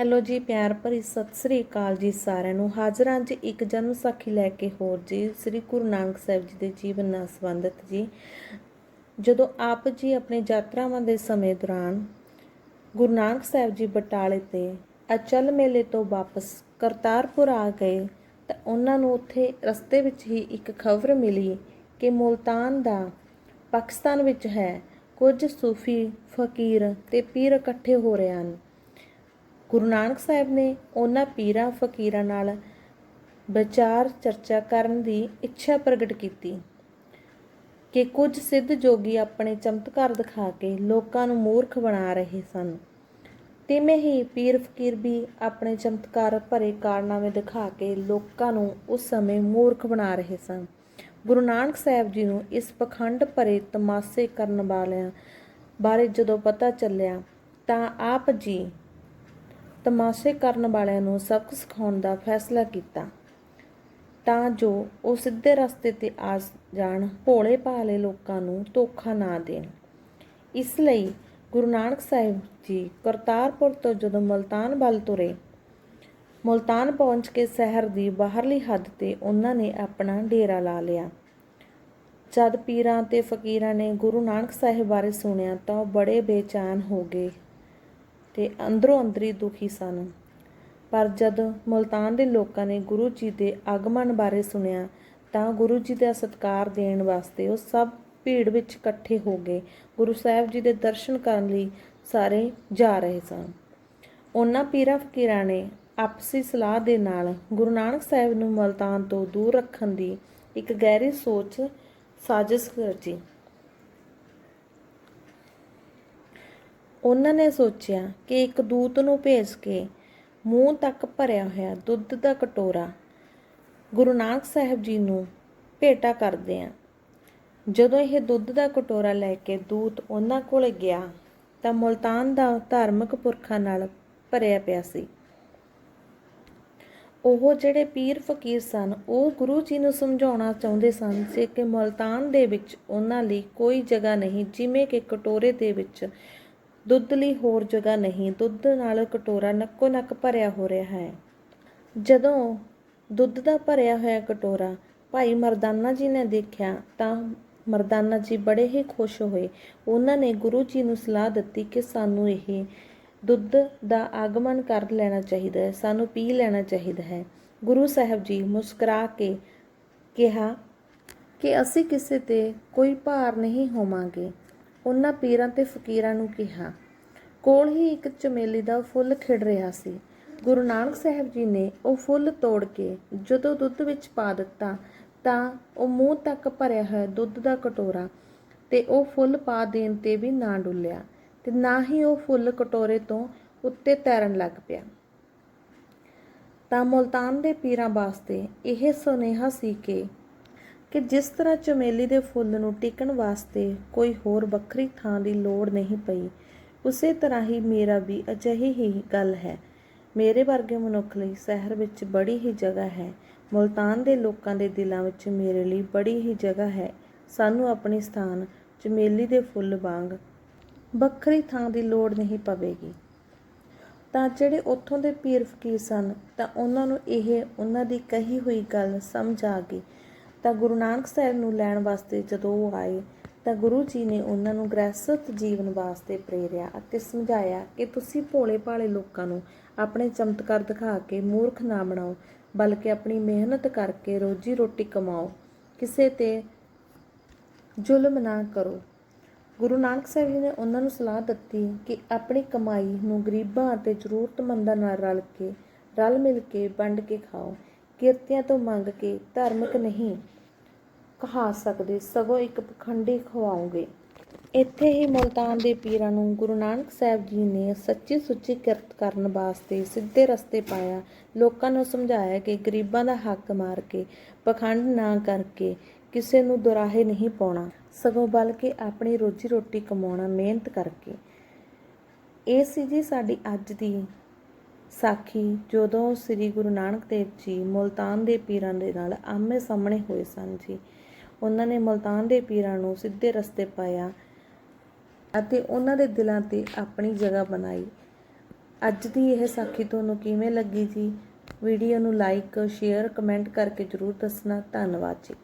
Hello ਜੀ, ਪਿਆਰ ਭਰੀ ਸਤਿ ਸ੍ਰੀ ਅਕਾਲ ਜੀ ਸਾਰਿਆਂ ਨੂੰ। ਹਾਜ਼ਰਾਂ ਅੱਜ ਇੱਕ ਜਨਮ ਸਾਖੀ ਲੈ ਕੇ ਹੋਰ ਜੀ, ਸ੍ਰੀ ਗੁਰੂ ਨਾਨਕ ਸਾਹਿਬ ਜੀ ਦੇ ਜੀਵਨ ਨਾਲ ਸੰਬੰਧਿਤ ਜੀ। ਜਦੋਂ ਆਪ ਜੀ ਆਪਣੇ ਯਾਤਰਾਵਾਂ ਦੇ ਸਮੇਂ ਦੌਰਾਨ ਗੁਰੂ ਨਾਨਕ ਸਾਹਿਬ ਜੀ ਬਟਾਲੇ ਤੇ ਅਚਲ ਮੇਲੇ ਤੋਂ ਵਾਪਸ ਕਰਤਾਰਪੁਰ ਆ ਗਏ, ਤਾਂ ਉਹਨਾਂ ਨੂੰ ਉੱਥੇ ਰਸਤੇ ਵਿੱਚ ਹੀ ਇੱਕ ਖਬਰ ਮਿਲੀ ਕਿ ਮੁਲਤਾਨ ਦਾ ਪਾਕਿਸਤਾਨ ਵਿੱਚ ਹੈ। ਕੁਝ ਸੂਫੀ, ਫਕੀਰ ਤੇ ਪੀਰ ਇਕੱਠੇ ਹੋ ਰਹੇ ਹਨ। ਗੁਰੂ ਨਾਨਕ ਸਾਹਿਬ ਨੇ ਉਹਨਾਂ ਪੀਰਾਂ, ਫਕੀਰਾਂ ਨਾਲ ਵਿਚਾਰ ਚਰਚਾ ਕਰਨ ਦੀ ਇੱਛਾ ਪ੍ਰਗਟ ਕੀਤੀ ਕਿ ਕੁਝ ਸਿੱਧ ਜੋਗੀ ਆਪਣੇ ਚਮਤਕਾਰ ਦਿਖਾ ਕੇ ਲੋਕਾਂ ਨੂੰ ਮੂਰਖ ਬਣਾ ਰਹੇ ਸਨ। ਤਿਵੇਂ ਹੀ ਪੀਰ, ਫਕੀਰ ਵੀ ਆਪਣੇ ਚਮਤਕਾਰ ਭਰੇ ਕਾਰਨਾਮੇ ਦਿਖਾ ਕੇ ਲੋਕਾਂ ਨੂੰ ਉਸ ਸਮੇਂ ਮੂਰਖ ਬਣਾ ਰਹੇ ਸਨ। ਗੁਰੂ ਨਾਨਕ ਸਾਹਿਬ ਜੀ ਨੂੰ ਇਸ ਪਖੰਡ ਭਰੇ ਤਮਾਸ਼ੇ ਕਰਨ ਵਾਲਿਆਂ ਬਾਰੇ ਜਦੋਂ ਪਤਾ ਚੱਲਿਆ ਤਾਂ ਆਪ ਜੀ ਤਮਾਸ਼ੇ ਕਰਨ ਵਾਲਿਆਂ ਨੂੰ ਸਬਕ ਸਿਖਾਉਣ ਦਾ ਫੈਸਲਾ ਕੀਤਾ। ਤਾਂ ਜੋ ਉਹ ਸਿੱਧੇ ਰਸਤੇ ਤੇ ਆ ਜਾਣ, ਭੋਲੇ ਭਾਲੇ ਲੋਕਾਂ ਨੂੰ ਧੋਖਾ ਨਾ ਦੇਣ। ਇਸ ਲਈ ਗੁਰੂ ਨਾਨਕ ਸਾਹਿਬ ਜੀ ਕਰਤਾਰਪੁਰ ਤੋਂ ਜਦੋਂ ਮਲਤਾਨ ਵੱਲ ਤੁਰੇ, ਮੁਲਤਾਨ ਪਹੁੰਚ ਕੇ ਸ਼ਹਿਰ ਦੀ ਬਾਹਰਲੀ ਹੱਦ ਤੇ ਉਹਨਾਂ ਨੇ ਆਪਣਾ ਡੇਰਾ ਲਾ ਲਿਆ। ਜਦ ਪੀਰਾਂ ਤੇ ਫਕੀਰਾਂ ਨੇ ਗੁਰੂ ਨਾਨਕ ਸਾਹਿਬ ਬਾਰੇ ਸੁਣਿਆ ਤਾਂ ਉਹ ਬੜੇ ਬੇਚੈਨ ਹੋ ਗਏ। ਤੇ ਅੰਦਰੋਂ ਅੰਦਰੀ ਦੁਖੀ ਸਨ। ਪਰ ਜਦ ਮੁਲਤਾਨ ਦੇ ਲੋਕਾਂ ਨੇ ਗੁਰੂ ਜੀ ਦੇ ਆਗਮਨ ਬਾਰੇ ਸੁਣਿਆ, ਤਾਂ ਗੁਰੂ ਜੀ ਦਾ ਸਤਿਕਾਰ ਦੇਣ ਵਾਸਤੇ ਉਹ ਸਭ ਭੀੜ ਵਿੱਚ ਇਕੱਠੇ ਹੋ ਗਏ। ਗੁਰੂ ਸਾਹਿਬ ਜੀ ਦੇ ਦਰਸ਼ਨ ਕਰਨ ਲਈ ਸਾਰੇ ਜਾ ਰਹੇ ਸਨ। ਉਹਨਾਂ ਪੀਰਾਂ ਫਕੀਰਾਂ ਨੇ ਆਪਸੀ ਸਲਾਹ ਦੇ ਨਾਲ ਗੁਰੂ ਨਾਨਕ ਸਾਹਿਬ ਨੂੰ ਮੁਲਤਾਨ ਤੋਂ ਦੂਰ ਰੱਖਣ ਦੀ ਇੱਕ ਗਹਿਰੀ ਸੋਚ ਸਾਜ਼ਿਸ਼ ਰਚੀ। ਉਹਨਾਂ ਨੇ ਸੋਚਿਆ ਕਿ ਇੱਕ ਦੂਤ ਨੂੰ ਭੇਜ ਕੇ ਮੂੰਹ ਤੱਕ ਭਰਿਆ ਹੋਇਆ ਦੁੱਧ ਦਾ ਕਟੋਰਾ ਗੁਰੂ ਨਾਨਕ ਸਾਹਿਬ ਜੀ ਨੂੰ ਭੇਟਾ ਕਰਦੇ ਆ। ਜਦੋਂ ਇਹ ਦੁੱਧ ਦਾ ਕਟੋਰਾ ਲੈ ਕੇ ਦੂਤ ਉਹਨਾਂ ਕੋਲ ਗਿਆ ਤਾਂ ਮੁਲਤਾਨ ਦਾ ਧਾਰਮਿਕ ਪੁਰਖਾਂ ਨਾਲ ਭਰਿਆ ਪਿਆ ਸੀ। ਉਹ ਜਿਹੜੇ ਪੀਰ ਫਕੀਰ ਸਨ, ਉਹ ਗੁਰੂ ਜੀ ਨੂੰ ਸਮਝਾਉਣਾ ਚਾਹੁੰਦੇ ਸਨ ਕਿ ਮੁਲਤਾਨ ਦੇ ਵਿੱਚ ਉਹਨਾਂ ਲਈ ਕੋਈ ਜਗ੍ਹਾ ਨਹੀਂ, ਜਿਵੇਂ ਕਿ ਕਟੋਰੇ ਦੇ ਵਿੱਚ ਦੁੱਧ ਲਈ ਹੋਰ ਜਗ੍ਹਾ ਨਹੀਂ, ਦੁੱਧ ਨਾਲ ਕਟੋਰਾ ਨੱਕੋ ਨੱਕ ਭਰਿਆ ਹੋ ਰਿਹਾ ਹੈ। ਜਦੋਂ ਦੁੱਧ ਦਾ ਭਰਿਆ ਹੋਇਆ ਕਟੋਰਾ ਭਾਈ ਮਰਦਾਨਾ ਜੀ ਨੇ ਦੇਖਿਆ ਤਾਂ ਮਰਦਾਨਾ ਜੀ ਬੜੇ ਹੀ ਖੁਸ਼ ਹੋਏ। ਉਹਨਾਂ ਨੇ ਗੁਰੂ ਜੀ ਨੂੰ ਸਲਾਹ ਦਿੱਤੀ ਕਿ ਸਾਨੂੰ ਇਹ ਦੁੱਧ ਦਾ ਆਗਮਨ ਕਰ ਲੈਣਾ ਚਾਹੀਦਾ ਹੈ, ਸਾਨੂੰ ਪੀ ਲੈਣਾ ਚਾਹੀਦਾ ਹੈ। ਗੁਰੂ ਸਾਹਿਬ ਜੀ ਮੁਸਕਰਾ ਕੇ ਕਿਹਾ ਕਿ ਅਸੀਂ ਕਿਸੇ ਤੇ ਕੋਈ ਭਾਰ ਨਹੀਂ ਹੋਵਾਂਗੇ। ਉਹਨਾਂ ਪੀਰਾਂ ਤੇ ਫਕੀਰਾਂ ਨੂੰ ਕਿਹਾ, ਕੋਲ ਹੀ ਇੱਕ ਚਮੇਲੀ ਦਾ ਫੁੱਲ ਖਿੜ ਰਿਹਾ ਸੀ। ਗੁਰੂ ਨਾਨਕ ਸਾਹਿਬ ਜੀ ਨੇ ਉਹ ਫੁੱਲ ਤੋੜ ਕੇ ਜਦੋਂ ਦੁੱਧ ਵਿੱਚ ਪਾ ਦਿੱਤਾ, ਤਾਂ ਉਹ ਮੂੰਹ ਤੱਕ ਭਰਿਆ ਹੋਇਆ ਦੁੱਧ ਦਾ ਕਟੋਰਾ ਤੇ ਉਹ ਫੁੱਲ ਪਾ ਦੇਣ ਤੇ ਵੀ ਨਾ ਡੁੱਲਿਆ ਤੇ ਨਾ ਹੀ ਉਹ ਫੁੱਲ ਕਟੋਰੇ ਤੋਂ ਉੱਤੇ ਤੈਰਨ ਲੱਗ ਪਿਆ। ਤਾਂ ਮੁਲਤਾਨ ਦੇ ਪੀਰਾਂ ਵਾਸਤੇ ਇਹ ਸੁਨੇਹਾ ਸੀ ਕਿ ਕਿ ਜਿਸ ਤਰ੍ਹਾਂ ਚਮੇਲੀ ਦੇ ਫੁੱਲ ਨੂੰ ਟਿਕਣ ਵਾਸਤੇ ਕੋਈ ਹੋਰ ਵੱਖਰੀ ਥਾਂ ਦੀ ਲੋੜ ਨਹੀਂ ਪਈ, ਉਸੇ ਤਰ੍ਹਾਂ ਹੀ ਮੇਰਾ ਵੀ ਅਜਿਹੀ ਹੀ ਗੱਲ ਹੈ। ਮੇਰੇ ਵਰਗੇ ਮਨੁੱਖ ਲਈ ਸ਼ਹਿਰ ਵਿੱਚ ਬੜੀ ਹੀ ਜਗ੍ਹਾ ਹੈ। ਮੁਲਤਾਨ ਦੇ ਲੋਕਾਂ ਦੇ ਦਿਲਾਂ ਵਿੱਚ ਮੇਰੇ ਲਈ ਬੜੀ ਹੀ ਜਗ੍ਹਾ ਹੈ। ਸਾਨੂੰ ਆਪਣੇ ਸਥਾਨ, ਚਮੇਲੀ ਦੇ ਫੁੱਲ ਵਾਂਗ ਵੱਖਰੀ ਥਾਂ ਦੀ ਲੋੜ ਨਹੀਂ ਪਵੇਗੀ। ਤਾਂ ਜਿਹੜੇ ਉੱਥੋਂ ਦੇ ਪੀਰ ਫਕੀਰ ਸਨ, ਤਾਂ ਉਹਨਾਂ ਨੂੰ ਇਹ, ਉਹਨਾਂ ਦੀ ਕਹੀ ਹੋਈ ਗੱਲ ਸਮਝ ਆ ਗਈ ਤਾਂ ਗੁਰੂ ਨਾਨਕ ਸਾਹਿਬ ਨੂੰ ਲੈਣ ਵਾਸਤੇ ਜਦੋਂ ਉਹ ਆਏ, ਤਾਂ ਗੁਰੂ ਜੀ ਨੇ ਉਹਨਾਂ ਨੂੰ ਗ੍ਰਹਿਸਥ ਜੀਵਨ ਵਾਸਤੇ ਪ੍ਰੇਰਿਆ ਅਤੇ ਸਮਝਾਇਆ ਕਿ ਤੁਸੀਂ ਭੋਲੇ ਭਾਲੇ ਲੋਕਾਂ ਨੂੰ ਆਪਣੇ ਚਮਤਕਾਰ ਦਿਖਾ ਕੇ ਮੂਰਖ ਨਾ ਬਣਾਓ, ਬਲਕਿ ਆਪਣੀ ਮਿਹਨਤ ਕਰਕੇ ਰੋਜੀ ਰੋਟੀ ਕਮਾਓ। ਕਿਸੇ ਤੇ ਜ਼ੁਲਮ ਨਾ ਕਰੋ। ਗੁਰੂ ਨਾਨਕ ਸਾਹਿਬ ਜੀ ਨੇ ਉਹਨਾਂ ਨੂੰ ਸਲਾਹ ਦਿੱਤੀ ਕਿ ਆਪਣੀ ਕਮਾਈ ਨੂੰ ਗਰੀਬਾਂ ਅਤੇ ਜ਼ਰੂਰਤਮੰਦਾਂ ਨਾਲ ਰਲ ਕੇ, ਰਲ ਮਿਲ ਕੇ ਵੰਡ ਕੇ ਖਾਓ। ਕਿਰਤੀਆਂ ਤੋਂ ਮੰਗ ਕੇ ਧਾਰਮਿਕ ਨਹੀਂ ਕਹਾ ਸਕਦੇ, ਸਗੋਂ ਇੱਕ ਪਖੰਡੀ ਖਵਾਓਗੇ ਇੱਥੇ ਹੀ ਮੁਲਤਾਨ ਦੇ ਪੀਰਾਂ ਨੂੰ ਗੁਰੂ ਨਾਨਕ ਸਾਹਿਬ ਜੀ ਨੇ ਸੱਚੀ ਸੁੱਚੀ ਕਿਰਤ ਕਰਨ ਵਾਸਤੇ ਸਿੱਧੇ ਰਸਤੇ ਪਾਇਆ। ਲੋਕਾਂ ਨੂੰ ਸਮਝਾਇਆ ਕਿ ਗਰੀਬਾਂ ਦਾ ਹੱਕ ਮਾਰ ਕੇ, ਪਖੰਡ ਨਾ ਕਰਕੇ ਕਿਸੇ ਨੂੰ ਦੁਰਾਹੇ ਨਹੀਂ ਪਾਉਣਾ, ਸਗੋਂ ਬਲਕਿ ਆਪਣੀ ਰੋਜੀ ਰੋਟੀ ਕਮਾਉਣਾ ਮਿਹਨਤ ਕਰਕੇ। ਇਹ ਸੀ ਜੀ ਸਾਡੀ ਅੱਜ ਦੀ ਸਾਖੀ, ਜਦੋਂ ਸ੍ਰੀ ਗੁਰੂ ਨਾਨਕ ਦੇਵ ਜੀ ਮੁਲਤਾਨ ਦੇ ਪੀਰਾਂ ਦੇ ਨਾਲ ਆਮੇ ਸਾਹਮਣੇ ਹੋਏ ਸਨ ਜੀ, ਉਹਨਾਂ ਨੇ ਮੁਲਤਾਨ ਦੇ ਪੀਰਾਂ ਨੂੰ ਸਿੱਧੇ ਰਸਤੇ ਪਾਇਆ ਅਤੇ ਉਹਨਾਂ ਦੇ ਦਿਲਾਂ ਤੇ ਆਪਣੀ ਜਗ੍ਹਾ ਬਣਾਈ। ਅੱਜ ਦੀ ਇਹ ਸਾਖੀ ਤੁਹਾਨੂੰ ਕਿਵੇਂ ਲੱਗੀ ਜੀ? ਵੀਡੀਓ ਨੂੰ ਲਾਈਕ ਸ਼ੇਅਰ ਕਮੈਂਟ ਕਰਕੇ ਜਰੂਰ ਦੱਸਣਾ। ਧੰਨਵਾਦ ਜੀ।